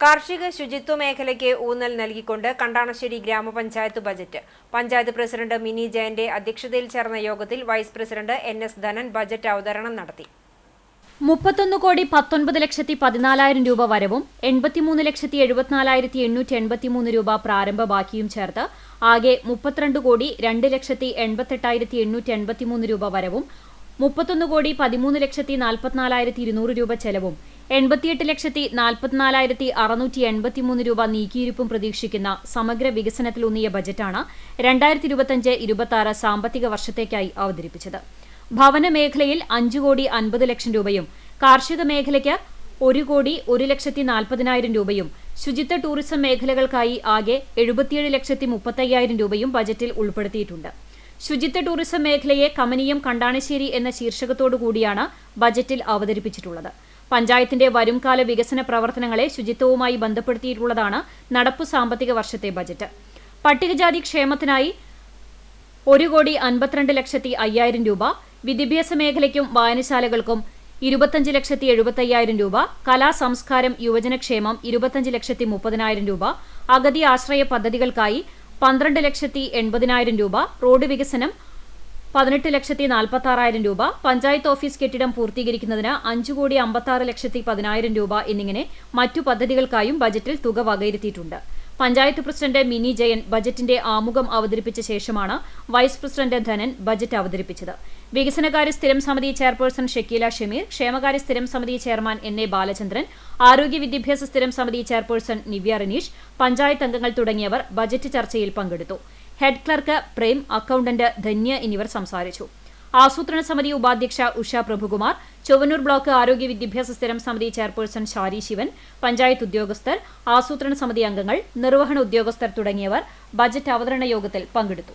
കാർഷിക ശുചിത്വ മേഖലയ്ക്ക് ഊന്നൽ നൽകിക്കൊണ്ട് കണ്ടാണശ്ശേരി ഗ്രാമപഞ്ചായത്ത് ബജറ്റ്. പഞ്ചായത്ത് പ്രസിഡന്റ് മിനി ജയന്റെ അധ്യക്ഷതയിൽ ചേർന്ന യോഗത്തിൽ vice president N S Dhanan budget അവതരണം നടത്തി. മുപ്പത്തൊന്ന് കോടി പത്തൊൻപത് ലക്ഷത്തി പതിനാലായിരം രൂപ വരവും എൺപത്തിമൂന്ന് ലക്ഷത്തി എഴുപത്തിനാലായിരത്തി എണ്ണൂറ്റി എൺപത്തിമൂന്ന് രൂപ പ്രാരംഭ ബാക്കിയും ചേർത്ത് ആകെ മുപ്പത്തിരണ്ട് കോടി രണ്ട് ലക്ഷത്തി എൺപത്തെട്ടായിരത്തി എണ്ണൂറ്റി എൺപത്തിമൂന്ന് രൂപ വരവും മുപ്പത്തൊന്ന് കോടി പതിമൂന്ന് ലക്ഷത്തി നാൽപ്പത്തിനാലായിരത്തി ഇരുന്നൂറ് രൂപ ചെലവും എൺപത്തിയെട്ട് ലക്ഷത്തി നാൽപ്പത്തിനാലായിരത്തി അറുന്നൂറ്റി എൺപത്തിമൂന്ന് രൂപ നീക്കിയിരുപ്പും പ്രതീക്ഷിക്കുന്ന സമഗ്ര വികസനത്തിലൂന്നിയ ബജറ്റാണ് രണ്ടായിരത്തി ഇരുപത്തിയഞ്ച് ഇരുപത്തി സാമ്പത്തിക വർഷത്തേക്കായി അവതരിപ്പിച്ചത്. ഭവന മേഖലയിൽ അഞ്ച് കോടി അൻപത് ലക്ഷം രൂപയും കാർഷിക മേഖലയ്ക്ക് ഒരു കോടി ഒരു ലക്ഷത്തി നാൽപ്പതിനായിരം രൂപയും ശുചിത്വ ടൂറിസം മേഖലകൾക്കായി ആകെ എഴുപത്തിയേഴ് ലക്ഷത്തി മുപ്പത്തയ്യായിരം രൂപയും ബജറ്റിൽ ഉൾപ്പെടുത്തിയിട്ടുണ്ട്. ശുചിത്വ ടൂറിസം മേഖലയെ കമനീയം കണ്ടാണശ്ശേരി എന്ന ശീർഷകത്തോടു കൂടിയാണ് ബജറ്റിൽ അവതരിപ്പിച്ചിട്ടുള്ളത്. പഞ്ചായത്തിന്റെ വരുംകാല വികസന പ്രവർത്തനങ്ങളെ ശുചിത്വവുമായി ബന്ധപ്പെടുത്തിയിട്ടുള്ളതാണ് നടപ്പു സാമ്പത്തിക വർഷത്തെ ബജറ്റ്. പട്ടികജാതി ക്ഷേമത്തിനായി ഒരു കോടി അൻപത്തിരണ്ട് ലക്ഷത്തി അയ്യായിരം രൂപ വിദ്യാഭ്യാസ മേഖലയ്ക്കും വായനശാലകൾക്കും ഇരുപത്തഞ്ച് ലക്ഷത്തി എഴുപത്തയ്യായിരം രൂപ കലാ സംസ്കാരം യുവജനക്ഷേമം ഇരുപത്തഞ്ച് ലക്ഷത്തി മുപ്പതിനായിരം രൂപ അഗതി ആശ്രയ പദ്ധതികൾക്കായി പന്ത്രണ്ട് ലക്ഷത്തി എൺപതിനായിരം രൂപ. റോഡ് വികസനം പതിനെട്ട് ലക്ഷത്തി നാൽപ്പത്തി ആറായിരം രൂപ. പഞ്ചായത്ത് ഓഫീസ് കെട്ടിടം പൂർത്തീകരിക്കുന്നതിന് അഞ്ചു കോടി അമ്പത്തി ആറ് ലക്ഷത്തി പതിനായിരം രൂപ എന്നിങ്ങനെ മറ്റു പദ്ധതികൾക്കായും ബജറ്റിൽ തുക വകയിരുത്തിയിട്ടുണ്ട്. പഞ്ചായത്ത് പ്രസിഡന്റ് മിനി ജയൻ ബജറ്റിന്റെ ആമുഖം അവതരിപ്പിച്ച ശേഷമാണ് വൈസ് പ്രസിഡന്റ് ധനൻ ബജറ്റ് അവതരിപ്പിച്ചത്. വികസനകാര്യ സ്ഥിരം സമിതി ചെയർപേഴ്സൺ ഷക്കീല ഷമീർ ക്ഷേമകാര്യ സ്ഥിരം സമിതി ചെയർമാൻ എൻ എ ബാലചന്ദ്രൻ ആരോഗ്യ വിദ്യാഭ്യാസ സ്ഥിരം സമിതി ചെയർപേഴ്സൺ നിവ്യ റനീഷ് പഞ്ചായത്ത് അംഗങ്ങൾ തുടങ്ങിയവർ ബജറ്റ് ചർച്ചയിൽ പങ്കെടുത്തു. Head clerk Prem accountant Dhanya എന്നിവർ സംസാരിച്ചു. ആസൂത്രണ സമിതി ഉപാധ്യക്ഷ ഉഷ പ്രഭുകുമാർ ചൊവ്വന്നൂർ ബ്ലോക്ക് ആരോഗ്യ വിദ്യാഭ്യാസ സ്ഥിരം സമിതി ചെയർപേഴ്സൺ ഷാരി ശിവൻ പഞ്ചായത്ത് ഉദ്യോഗസ്ഥർ ആസൂത്രണ സമിതി അംഗങ്ങൾ നിർവഹണ ഉദ്യോഗസ്ഥർ തുടങ്ങിയവർ ബജറ്റ് അവതരണ യോഗത്തിൽ പങ്കെടുത്തു.